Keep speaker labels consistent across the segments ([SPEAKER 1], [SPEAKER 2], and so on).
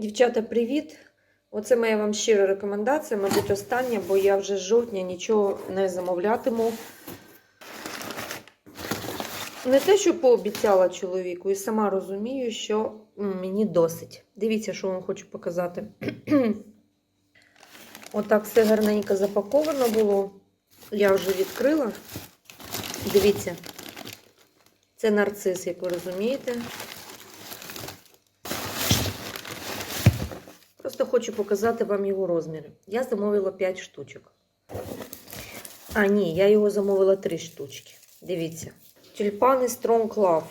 [SPEAKER 1] Дівчата, привіт! Оце моя вам щира рекомендація, мабуть, остання, бо я вже з жовтня нічого не замовлятиму. Не те, що пообіцяла чоловіку, і сама розумію, що мені досить. Дивіться, що вам хочу показати. Отак все гарненько запаковано було. Я вже відкрила. Дивіться, це нарцис, як ви розумієте. Хочу показати вам його розміри. Я замовила 5 штучок. А, ні, я його замовила 3 штучки. Дивіться. Тюльпани Strong Love.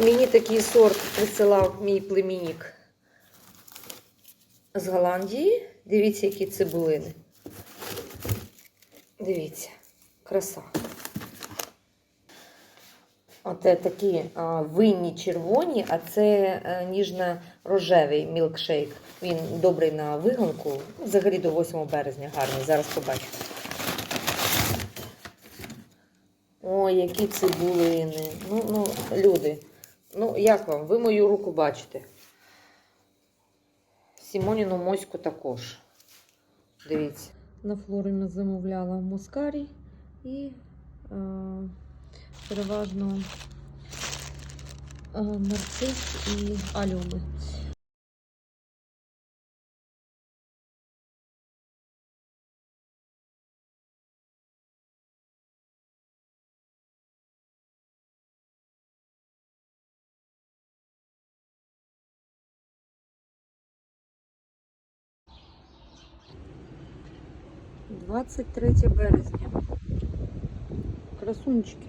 [SPEAKER 1] Мені такий сорт присилав мій племінник з Голландії. Дивіться, які цибулини. Дивіться, краса. Оце такі а, винні червоні, а це е, ніжно-рожевий мілкшейк. Він добрий на вигонку. Взагалі до 8 березня гарний. Зараз побачите. Ой, які цибулини. Ну, ну, люди. Ну, як вам? Ви мою руку бачите. Сімоніну моську також. Дивіться. На флорі замовляла мускарій і е, переважно е, нарцис і альоми. Двадцять третє березня. Красунчики.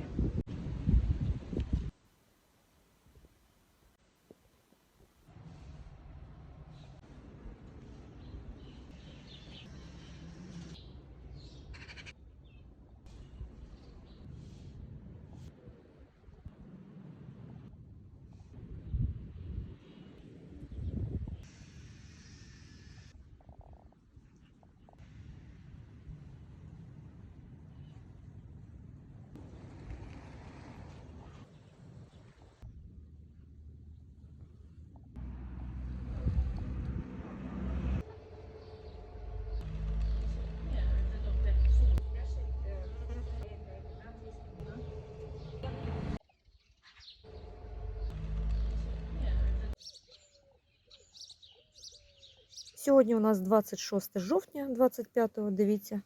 [SPEAKER 1] Сьогодні у нас 26 жовтня, 25-го, дивіться.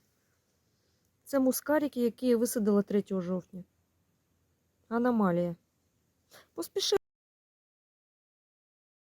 [SPEAKER 1] Це мускарики, які я висадила 3 жовтня. Аномалія. Поспіши.